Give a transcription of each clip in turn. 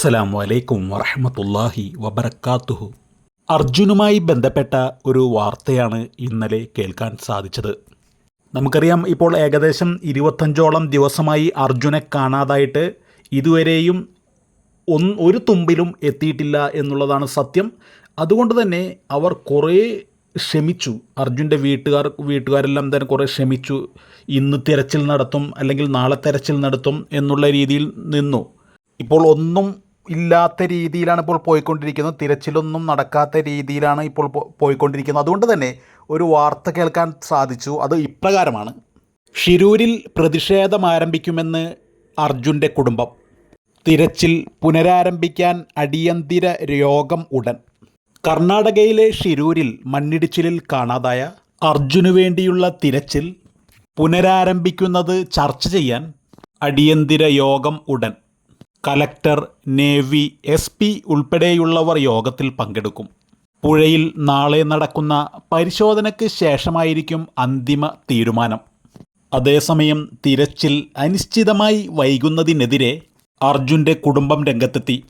അസ്സലാമു വലൈക്കും വറഹമത്തല്ലാഹി വബർക്കാത്തുഹു അർജുനുമായി ബന്ധപ്പെട്ട ഒരു വാർത്തയാണ് ഇന്നലെ കേൾക്കാൻ സാധിച്ചത്. നമുക്കറിയാം ഇപ്പോൾ ഏകദേശം ഇരുപത്തഞ്ചോളം ദിവസമായി അർജുനെ കാണാതായിട്ട് ഇതുവരെയും ഒന്ന് ഒരു തുമ്പിലും എത്തിയിട്ടില്ല എന്നുള്ളതാണ് സത്യം. അതുകൊണ്ട് തന്നെ അവർ കുറേ ക്ഷമിച്ചു. അർജുന്റെ വീട്ടുകാർ വീട്ടുകാരെല്ലാം തന്നെ കുറേ ക്ഷമിച്ചു. ഇന്ന് തിരച്ചിൽ നടത്തും അല്ലെങ്കിൽ നാളെ തിരച്ചിൽ നടത്തും എന്നുള്ള രീതിയിൽ നിന്നു. ഇപ്പോൾ ഒന്നും ഇല്ലാത്ത രീതിയിലാണ് ഇപ്പോൾ പോയിക്കൊണ്ടിരിക്കുന്നത്. തിരച്ചിലൊന്നും നടക്കാത്ത രീതിയിലാണ് ഇപ്പോൾ പോയിക്കൊണ്ടിരിക്കുന്നത്. അതുകൊണ്ട് തന്നെ ഒരു വാർത്ത കേൾക്കാൻ സാധിച്ചു. അത് ഇപ്രകാരമാണ്. ഷിരൂരിൽ പ്രതിഷേധം ആരംഭിക്കുമെന്ന് അർജുന്റെ കുടുംബം. തിരച്ചിൽ പുനരാരംഭിക്കാൻ അടിയന്തിര രോഗം ഉടൻ. കർണാടകയിലെ ഷിരൂരിൽ മണ്ണിടിച്ചിലിൽ കാണാതായ അർജുനു വേണ്ടിയുള്ള തിരച്ചിൽ പുനരാരംഭിക്കുന്നത് ചർച്ച ചെയ്യാൻ അടിയന്തിര യോഗം ഉടൻ. കലക്ടർ നേവി എസ് പി ഉൾപ്പെടെയുള്ളവർ യോഗത്തിൽ പങ്കെടുക്കും. പുഴയിൽ നാളെ നടക്കുന്ന പരിശോധനയ്ക്ക് ശേഷമായിരിക്കും അന്തിമ തീരുമാനം. അതേസമയം തിരച്ചിൽ അനിശ്ചിതമായി വൈകുന്നതിനെതിരെ അർജുന്റെ കുടുംബം രംഗത്തെത്തി.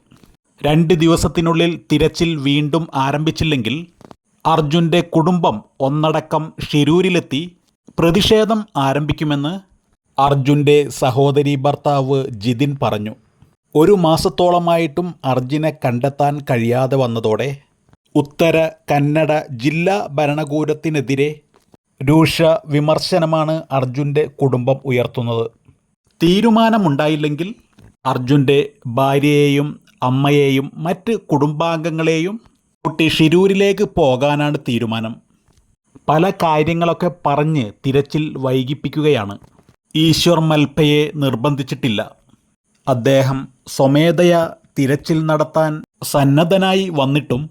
രണ്ട് ദിവസത്തിനുള്ളിൽ തിരച്ചിൽ വീണ്ടും ആരംഭിച്ചില്ലെങ്കിൽ അർജുന്റെ കുടുംബം ഒന്നടക്കം ഷിരൂരിലെത്തി പ്രതിഷേധം ആരംഭിക്കുമെന്ന് അർജുന്റെ സഹോദരി ഭർത്താവ് ജിതിൻ പറഞ്ഞു. ഒരു മാസത്തോളമായിട്ടും അർജുനെ കണ്ടെത്താൻ കഴിയാതെ വന്നതോടെ ഉത്തര കന്നഡ ജില്ലാ ഭരണകൂടത്തിനെതിരെ രൂക്ഷ വിമർശനമാണ് അർജുന്റെ കുടുംബം ഉയർത്തുന്നത്. തീരുമാനമുണ്ടായില്ലെങ്കിൽ അർജുന്റെ ഭാര്യയെയും അമ്മയെയും മറ്റ് കുടുംബാംഗങ്ങളെയും കുട്ടി ഷിരൂരിലേക്ക് പോകാനാണ് തീരുമാനം. പല കാര്യങ്ങളൊക്കെ പറഞ്ഞ് തിരച്ചിൽ വൈകിപ്പിക്കുകയാണ്. ഈശ്വർ മൽപ്പയെ നിർബന്ധിച്ചിട്ടില്ല. അദ്ദേഹം സ്വമേധയ തിരച്ചിൽ നടത്താൻ സന്നദ്ധനായി വന്നിട്ടും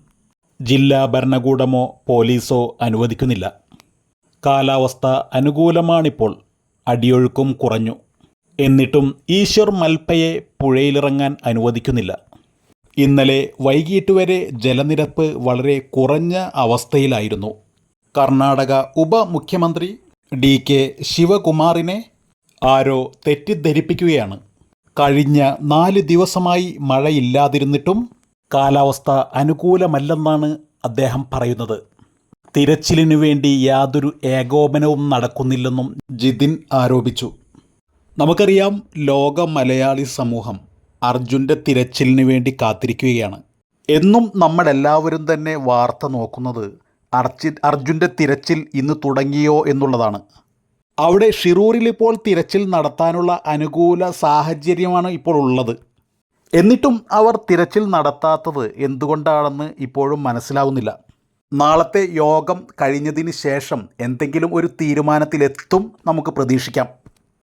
ജില്ലാ ഭരണകൂടമോ പോലീസോ അനുവദിക്കുന്നില്ല. കാലാവസ്ഥ അനുകൂലമാണിപ്പോൾ. അടിയൊഴുക്കും കുറഞ്ഞു. എന്നിട്ടും ഈശ്വർ മൽപ്പയെ പുഴയിലിറങ്ങാൻ അനുവദിക്കുന്നില്ല. ഇന്നലെ വൈകിട്ട് വരെ ജലനിരപ്പ് വളരെ കുറഞ്ഞ അവസ്ഥയിലായിരുന്നു. കർണാടക ഉപമുഖ്യമന്ത്രി ഡി കെ ശിവകുമാറിനെ ആരോ തെറ്റിദ്ധരിപ്പിക്കുകയാണ്. കഴിഞ്ഞ നാല് ദിവസമായി മഴയില്ലാതിരുന്നിട്ടും കാലാവസ്ഥ അനുകൂലമല്ലെന്നാണ് അദ്ദേഹം പറയുന്നത്. തിരച്ചിലിനു വേണ്ടി യാതൊരു ഏകോപനവും നടക്കുന്നില്ലെന്നും ജിതിൻ ആരോപിച്ചു. നമുക്കറിയാം ലോക മലയാളി സമൂഹം അർജുന്റെ തിരച്ചിലിനു വേണ്ടി കാത്തിരിക്കുകയാണ്. എന്നും നമ്മളെല്ലാവരും തന്നെ വാർത്ത നോക്കുന്നത് അർജി അർജുന്റെ തിരച്ചിൽ ഇന്ന് തുടങ്ങിയോ എന്നുള്ളതാണ്. അവിടെ ഷിറൂരിൽ ഇപ്പോൾ തിരച്ചിൽ നടത്താനുള്ള അനുകൂല സാഹചര്യമാണ് ഇപ്പോൾ ഉള്ളത്. എന്നിട്ടും അവർ തിരച്ചിൽ നടത്താത്തത് എന്തുകൊണ്ടാണെന്ന് ഇപ്പോഴും മനസ്സിലാവുന്നില്ല. നാളത്തെ യോഗം കഴിഞ്ഞതിന് ശേഷം എന്തെങ്കിലും ഒരു തീരുമാനത്തിലെത്തും നമുക്ക് പ്രതീക്ഷിക്കാം.